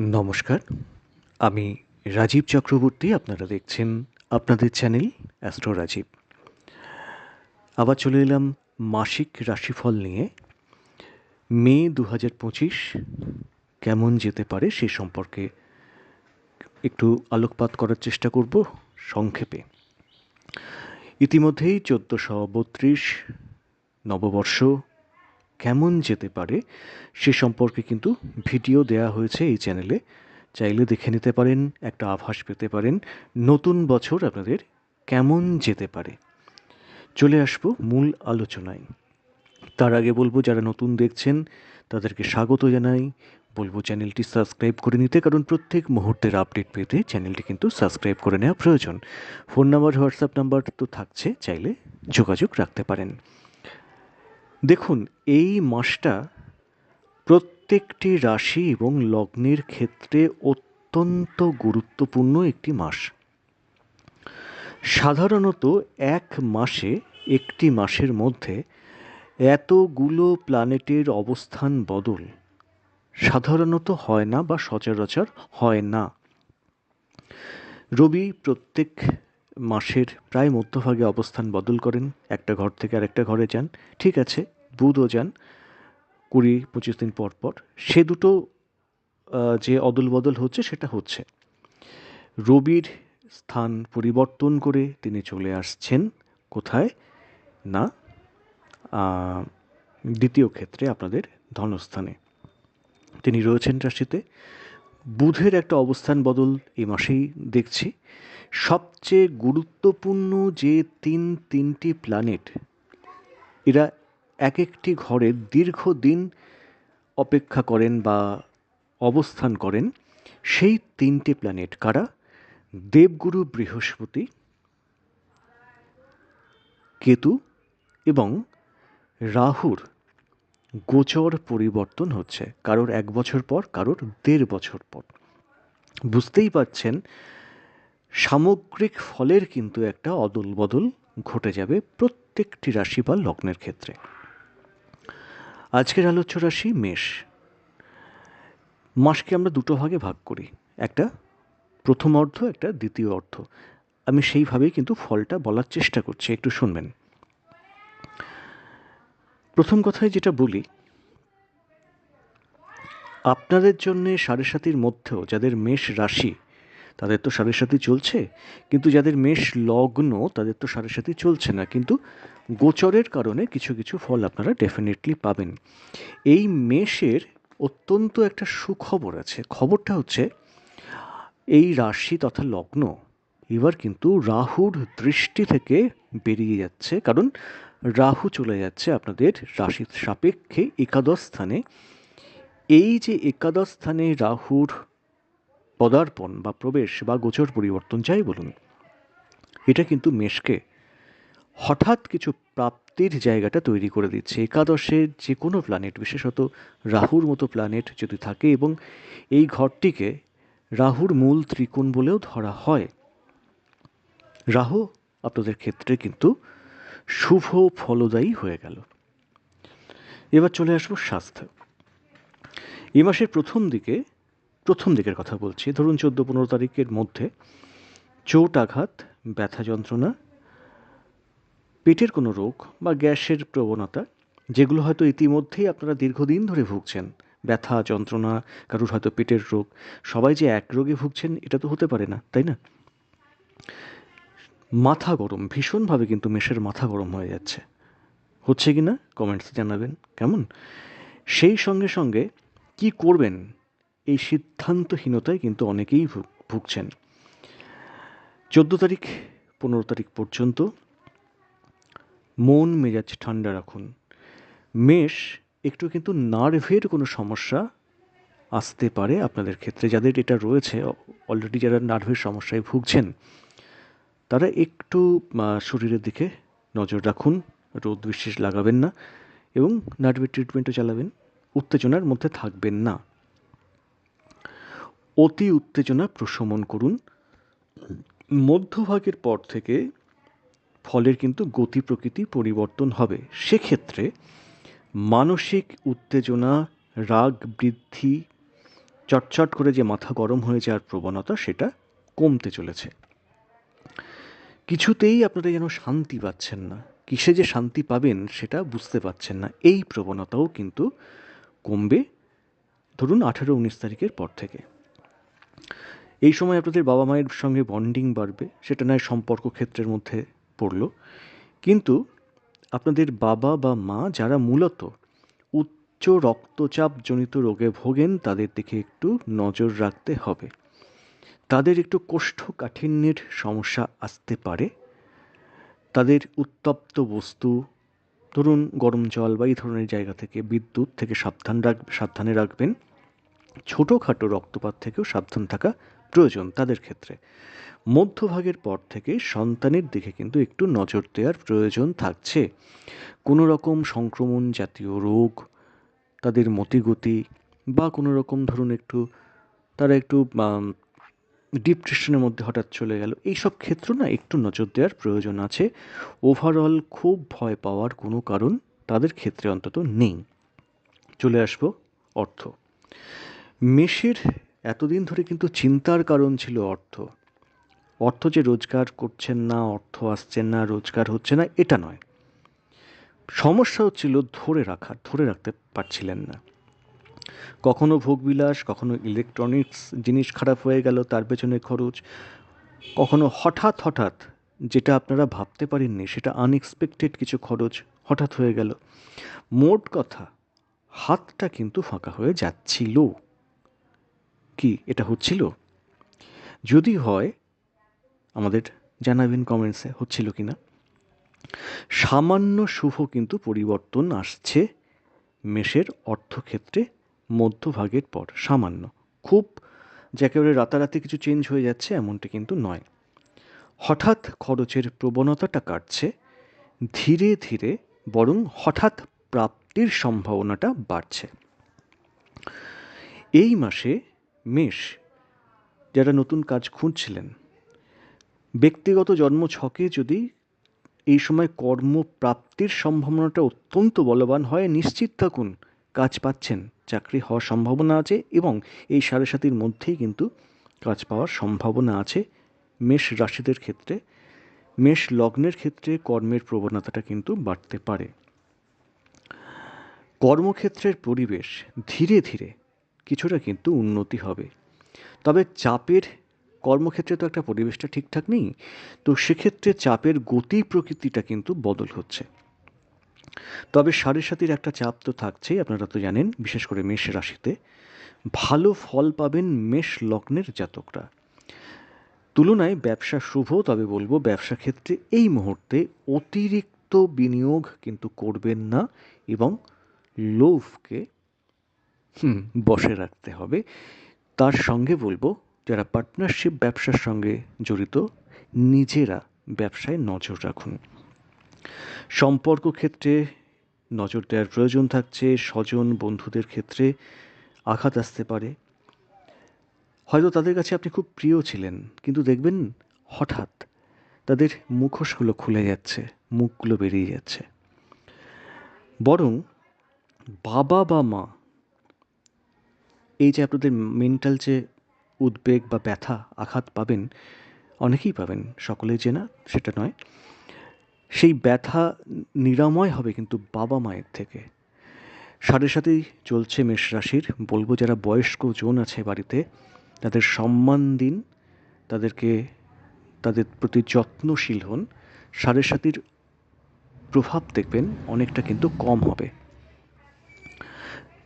নমস্কার। আমি রাজীব চক্রবর্তী, আপনারা দেখছেন আপনাদের চ্যানেল অ্যাস্ট্রো রাজীব। আবার চলে এলাম মাসিক রাশিফল নিয়ে। মে দু হাজার পঁচিশ কেমন যেতে পারে সে সম্পর্কে একটু আলোকপাত করার চেষ্টা করব সংক্ষেপে। ইতিমধ্যেই চোদ্দোশো বত্রিশ নববর্ষ কেমন যেতে পারে, সে সম্পর্কে কিন্তু ভিডিও দেয়া হয়েছে এই চ্যানেলে। চাইলে দেখে নিতে পারেন, একটা আভাস পেতে পারেন, নতুন বছর আপনাদের কেমন যেতে পারে। চলে আসব মূল আলোচনায়। তার আগে বলব, যারা নতুন দেখছেন, তাদেরকে স্বাগত জানাই। বলব, চ্যানেলটি সাবস্ক্রাইব করে নিতে, কারণ প্রত্যেক মুহূর্তের আপডেট পেতে চ্যানেলটি কিন্তু সাবস্ক্রাইব করে নেওয়া প্রয়োজন। ফোন নাম্বার, হোয়াটসঅ্যাপ নাম্বার তো থাকছে, চাইলে যোগাযোগ রাখতে পারেন। দেখুন, এই মাসটা প্রত্যেকটি রাশি এবং লগ্নের ক্ষেত্রে অত্যন্ত গুরুত্বপূর্ণ একটি মাস। সাধারণত এক মাসে, একটি মাসের মধ্যে এতগুলো প্ল্যানেটের অবস্থান বদল সাধারণত হয় না বা সচরাচর হয় না। রবি প্রত্যেক মাসের প্রায় মধ্যভাগে অবস্থান বদল করেন। একটা ঘর থেকে আরেকটা ঘরে যান। ঠিক আছে, বুধও যান। কুড়ি, পঁচিশ দিন পর পর। সে দুটো যে অদল বদল হচ্ছে, সেটা হচ্ছে। রবির স্থান পরিবর্তন করে তিনি চলে আসছেন। কোথায়? না দ্বিতীয় ক্ষেত্রে আপনাদের ধনস্থানে। তিনি রয়েছেন রাশিতে। বুধের একটা অবস্থান বদল এই মাসেই দেখছি। সবচেয়ে গুরুত্বপূর্ণ যে তিন তিনটি প্ল্যানেট এরা এক একটি ঘরে দীর্ঘদিন অপেক্ষা করেন বা অবস্থান করেন। সেই তিনটি প্ল্যানেট কারা? দেবগুরু বৃহস্পতি, কেতু এবং রাহুর। গোচর পরিবর্তন হচ্ছে। কারোর এক বছর পর, কারোর দেড় বছর পর। বুঝতেই পাচ্ছেন সামগ্রিক ফলের কিন্তু একটা অদল বদল ঘটে যাবে প্রত্যেকটি রাশি বা লগ্নের ক্ষেত্রে। আজকের আলোচ্য রাশি মেষ। মাসকে আমরা দুটো ভাগে ভাগ করি। একটা প্রথম অর্ধ, একটা দ্বিতীয় অর্ধ। আমি সেইভাবেই কিন্তু ফলটা বলার চেষ্টা করছি, একটু শুনবেন। প্রথম কথায় যেটা বলি, আপনাদের জন্যে সাড়ে সাতির মধ্যেও যাদের মেষ রাশি, তাদের তো সাড়ে সাথী চলছে, কিন্তু যাদের মেষ লগ্ন, তাদের তো সাড়ে সাথী চলছে না। কিন্তু গোচরের কারণে কিছু কিছু ফল আপনারা ডেফিনেটলি পাবেন। এই মেষের অত্যন্ত একটা সুখবর আছে। খবরটা হচ্ছে, এই রাশি তথা লগ্ন, এবার কিন্তু রাহুর দৃষ্টি থেকে বেরিয়ে যাচ্ছে। কারণ রাহু চলে যাচ্ছে আপনাদের রাশির সাপেক্ষে একাদশ স্থানে। এই যে একাদশ স্থানে রাহুর পদার্পণ বা প্রবেশ বা গোচর পরিবর্তন যাই বলুন, এটা কিন্তু মেষকে হঠাৎ কিছু প্রাপ্তির জায়গাটা তৈরি করে দিচ্ছে। একাদশে যে কোনো প্ল্যানেট বিশেষত রাহুর মতো প্ল্যানেট যদি থাকে এবং এই ঘরটিকে রাহুর মূল ত্রিকোণ বলেও ধরা হয়, রাহু আপনাদের ক্ষেত্রে কিন্তু শুভ ফলদায়ী হয়ে গেল। এবার চলে আসব স্বাস্থ্য। এ মাসের প্রথম দিকে, প্রথম দিকের কথা বলছি। ধরুন চোদ্দ পনেরো তারিখের মধ্যে চোট আঘাত, ব্যথা যন্ত্রণা, পেটের কোনো রোগ বা গ্যাসের প্রবণতা, যেগুলো হয়তো ইতিমধ্যেই আপনারা দীর্ঘদিন ধরে ভুগছেন। ব্যথা, যন্ত্রণা, কারুর হয়তো পেটের রোগ, সবাই যে এক রোগে ভুগছেন, এটা তো হতে পারে না, তাই না? মাথা গরম, ভীষণভাবে কিন্তু মেষের মাথা গরম হয়ে যাচ্ছে। হচ্ছে কি না কমেন্টসে জানাবেন, কেমন? সেই সঙ্গে সঙ্গে কি করবেন? এই সিদ্ধান্তহীনতায় কিন্তু অনেকেই ভুগছেন। চোদ্দ তারিখ, পনেরো তারিখ পর্যন্ত মন মেজাজ ঠান্ডা রাখুন। মেষ, একটু কিন্তু নার্ভের কোনো সমস্যা আসতে পারে আপনাদের ক্ষেত্রে। যাদের এটা রয়েছে, অলরেডি যারা নার্ভের সমস্যায় ভুগছেন তারা একটু শরীরের দিকে নজর রাখুন, রোদ বিশেষ লাগাবেন না এবং নার্ভের ট্রিটমেন্টও চালাবেন, উত্তেজনার মধ্যে থাকবেন না। অতি উত্তেজনা প্রশমন করুন। মধ্যভাগের পর থেকে ফলের কিন্তু গতি প্রকৃতি পরিবর্তন হবে। সেক্ষেত্রে মানসিক উত্তেজনা, রাগ বৃদ্ধি, চটচট করে যে মাথা গরম হয়ে যাওয়ার প্রবণতা, সেটা কমতে চলেছে। কিছুতেই আপনারা যেন শান্তি পাচ্ছেন না। কিসে যে শান্তি পাবেন সেটা বুঝতে পারছেন না। এই প্রবণতাও কিন্তু কমবে, ধরুন আঠেরো উনিশ তারিখের পর থেকে। এই সময় আপনাদের বাবা মায়ের সঙ্গে বন্ডিং বাড়বে, সেটা নয় সম্পর্ক ক্ষেত্রের মধ্যে পড়ল। কিন্তু আপনাদের বাবা বা মা যারা মূলত উচ্চ রক্তচাপজনিত রোগে ভোগেন, তাদের দিকে একটু নজর রাখতে হবে। তাদের একটু কোষ্ঠকাঠিন্যের সমস্যা আসতে পারে। তাদের উত্তপ্ত বস্তু, ধরুন গরম জল বা এই ধরনের জায়গা থেকে বিদ্যুৎ থেকে সাবধান রাখ, সাবধানে রাখবেন। ছোটোখাটো রক্তপাত থেকেও সাবধান থাকা প্রয়োজন তাদের ক্ষেত্রে। মধ্যভাগের পর থেকে সন্তানের দিকে কিন্তু একটু নজর দেওয়ার প্রয়োজন থাকছে। কোনো রকম সংক্রমণ জাতীয় রোগ, তাদের মতিগতি বা কোনো রকম ধরুন একটু, তারা একটু ডিপ্রেশনের মধ্যে হঠাৎ চলে গেল। এইসব ক্ষেত্র না একটু নজর দেওয়ার প্রয়োজন আছে। ওভারঅল খুব ভয় পাওয়ার কোনো কারণ তাদের ক্ষেত্রে অন্তত নেই। চলে আসব অর্থ। মেষের এতদিন ধরে কিন্তু চিন্তার কারণ ছিল অর্থ। অর্থ যে রোজগার করছেন না, অর্থ আসছেন না, রোজগার হচ্ছে না, এটা নয়। সমস্যা হচ্ছিল ধরে রাখা, ধরে রাখতে পারছিলেন না। কখনো ভোগবিলাস, কখনো ইলেকট্রনিক্স জিনিস খারাপ হয়ে গেল তার পেছনে খরচ, কখনো হঠাৎ হঠাৎ যেটা আপনারা ভাবতে পারেননি সেটা আনএক্সপেক্টেড কিছু খরচ হঠাৎ হয়ে গেল। মোট কথা, হাতটা কিন্তু ফাঁকা হয়ে যাচ্ছিল। কি, এটা হচ্ছিল? যদি হয়, আমাদের জানাবেন কমেন্টসে হচ্ছিল কি না সামান্য শুভ কিন্তু পরিবর্তন আসছে, মেষের অর্থক্ষেত্রে মধ্যভাগের পর, সামান্য। খুব যে একেবারে রাতারাতি কিছু চেঞ্জ হয়ে যাচ্ছে এমনটা কিন্তু নয়। হঠাৎ খরচের প্রবণতাটা কাটছে, ধীরে ধীরে বরং হঠাৎ প্রাপ্তির সম্ভাবনাটা বাড়ছে। এই মাসে মেষ যারা নতুন কাজ খুঁজছিলেন, ব্যক্তিগত জন্ম ছকে যদি এই সময় কর্মপ্রাপ্তির সম্ভাবনাটা অত্যন্ত বলবান হয়, নিশ্চিত থাকুন কাজ পাচ্ছেন, চাকরি হওয়ার সম্ভাবনা আছে এবং এই সাড়ে সাতির মধ্যেই কিন্তু কাজ পাওয়ার সম্ভাবনা আছে মেষ রাশিদের ক্ষেত্রে। মেষ লগ্নের ক্ষেত্রে কর্মের প্রবণতাটা কিন্তু বাড়তে পারে। কর্মক্ষেত্রের পরিবেশ ধীরে ধীরে কিছুটা কিন্তু উন্নতি হবে। তবে চাপের কর্মক্ষেত্রে তো একটা পরিবেশটা ঠিকঠাক নেই, তো সেক্ষেত্রে চাপের গতি প্রকৃতিটা কিন্তু বদল হচ্ছে। তবে সাড়ে সাতির একটা চাপ তো থাকছেই, আপনারা তো জানেন, বিশেষ করে মেষ রাশিতে। ভালো ফল পাবেন মেষ লগ্নের জাতকরা। তুলনায় ব্যবসা শুভ, তবে বলব ব্যবসা ক্ষেত্রে এই মুহূর্তে অতিরিক্ত বিনিয়োগ কিন্তু করবেন না এবং লোভকে বসে রাখতে হবে। তার সঙ্গে বলব, যারা পার্টনারশিপ ব্যবসার সঙ্গে জড়িত, নিজেরা ব্যবসায় নজর রাখুন। সম্পর্ক ক্ষেত্রে নজর দেওয়ার প্রয়োজন থাকছে, স্বজন, বন্ধুদের ক্ষেত্রে আঘাত আসতে পারে। হয়তো তাদের কাছে আপনি খুব প্রিয় ছিলেন, কিন্তু দেখবেন হঠাৎ তাদের মুখোশগুলো খুলে যাচ্ছে, মুখগুলো বেরিয়ে যাচ্ছে। বরং বাবা বা মা, এই যে আপনাদের মেন্টাল যে উদ্বেগ বা ব্যথা, আঘাত পাবেন, অনেকেই পাবেন, সকলেই যে না, সেটা নয়। সেই ব্যথা নিরাময় হবে কিন্তু বাবা মায়ের থেকে। সাথে সাথেই চলছে মেষ রাশির। বলব যারা বয়স্ক জন আছে বাড়িতে, তাদের সম্মান দিন, তাদেরকে, তাদের প্রতি যত্নশীল হন। সাড়ে সাতির প্রভাব দেখবেন, অনেকটা কিন্তু কম হবে।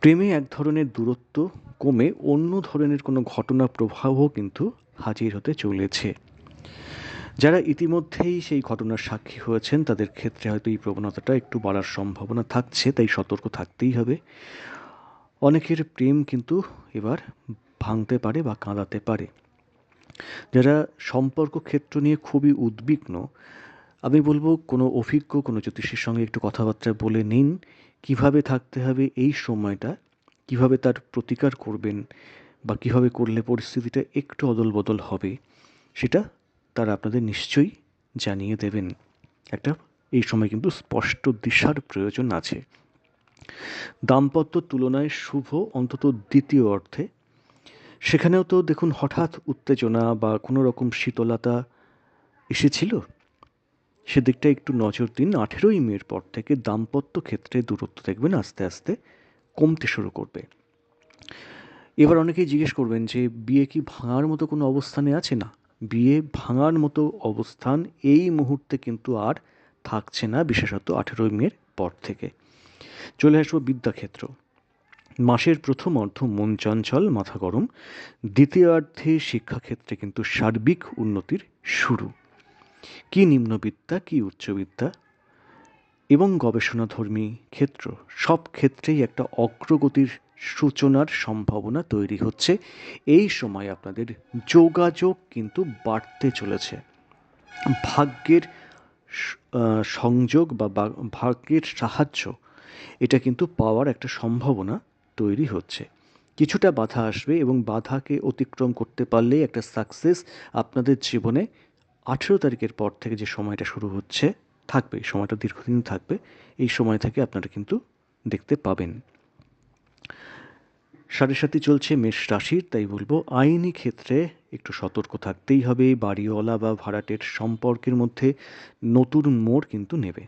প্রেমে এক ধরনের দূরত্ব কমে অন্য ধরনের কোনো ঘটনা প্রভাবও কিন্তু হাজির হতে চলেছে। যারা ইতিমধ্যেই সেই ঘটনার সাক্ষী হয়েছেন, তাদের ক্ষেত্রে হয়তো এই প্রবণতাটা একটু বাড়ার সম্ভাবনা থাকছে, তাই সতর্ক থাকতেই হবে। অনেকের প্রেম কিন্তু এবার ভাঙতে পারে বা কাঁদাতে পারে। যারা সম্পর্ক ক্ষেত্র নিয়ে খুবই উদ্বিগ্ন, আমি বলব কোনো অভিজ্ঞ, কোনো জ্যোতিষীর সঙ্গে একটু কথাবার্তা বলে নিন, কীভাবে থাকতে হবে এই সময়টা, কীভাবে তার প্রতিকার করবেন বা কীভাবে করলে পরিস্থিতিটা একটু অদল বদল হবে, সেটা তারা আপনাদের নিশ্চয়ই জানিয়ে দেবেন। একটা, এই সময় কিন্তু স্পষ্ট দিশার প্রয়োজন আছে। দাম্পত্য তুলনায় শুভ অন্তত দ্বিতীয় অর্থে। সেখানেও তো দেখুন, হঠাৎ উত্তেজনা বা কোনো রকম শীতলতা এসেছিল। সেদিকটা একটু নজর দিন। আঠেরোই মের পর থেকে দাম্পত্য ক্ষেত্রে দূরত্ব দেখবেন আস্তে আস্তে কমতে শুরু করবে। এবার অনেকেই জিজ্ঞেস করবেন যে, বিয়ে কি ভাঙার মতো কোনো অবস্থানে আছে না? বিয়ে ভাঙার মতো অবস্থান এই মুহূর্তে কিন্তু আর থাকছে না, বিশেষত আঠেরোই মের পর থেকে। চলে আসব বিদ্যাক্ষেত্র। মাসের প্রথম অর্ধ মন চঞ্চল, মাথা গরম। দ্বিতীয়ার্ধে শিক্ষাক্ষেত্রে কিন্তু সার্বিক উন্নতির শুরু। কি নিম্নবিদ্যা, কি উচ্চবিদ্যা? এবং গবেষণাধর্মী ক্ষেত্র, সব ক্ষেত্রেই একটা অগ্রগতির সূচনার সম্ভাবনা তৈরি হচ্ছে। এই সময় আপনাদের যোগাযোগ কিন্তু বাড়তে চলেছে। ভাগ্যের সংযোগ বা ভাগ্যের সাহায্য, এটা কিন্তু পাওয়ার একটা সম্ভাবনা তৈরি হচ্ছে। কিছুটা বাধা আসবে এবং বাধাকে অতিক্রম করতে পারলেই একটা সাকসেস আপনাদের জীবনে আঠেরো তারিখের পর থেকে যে সময়টা শুরু হচ্ছে, থাকবে, সময়টা দীর্ঘদিন থাকবে, এই সময় থেকে আপনারা কিন্তু দেখতে পাবেন। সাড়ে সাথে চলছে মেষ রাশির, তাই বলব আইনি ক্ষেত্রে একটু সতর্ক থাকতেই হবে। বাড়িওয়ালা বা ভাড়াটের সম্পর্কের মধ্যে নতুন মোড় কিন্তু নেবে।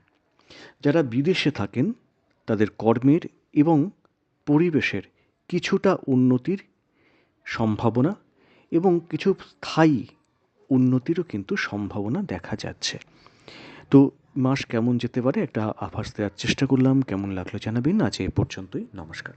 যারা বিদেশে থাকেন, তাদের কর্মের এবং পরিবেশের কিছুটা উন্নতির সম্ভাবনা এবং কিছু স্থায়ী উন্নতিরও কিন্তু সম্ভাবনা দেখা যাচ্ছে। তো মাস কেমন যেতে পারে, একটা আভাস দেওয়ার চেষ্টা করলাম। কেমন লাগল জানাবেন। আজ এ পর্যন্তই। নমস্কার।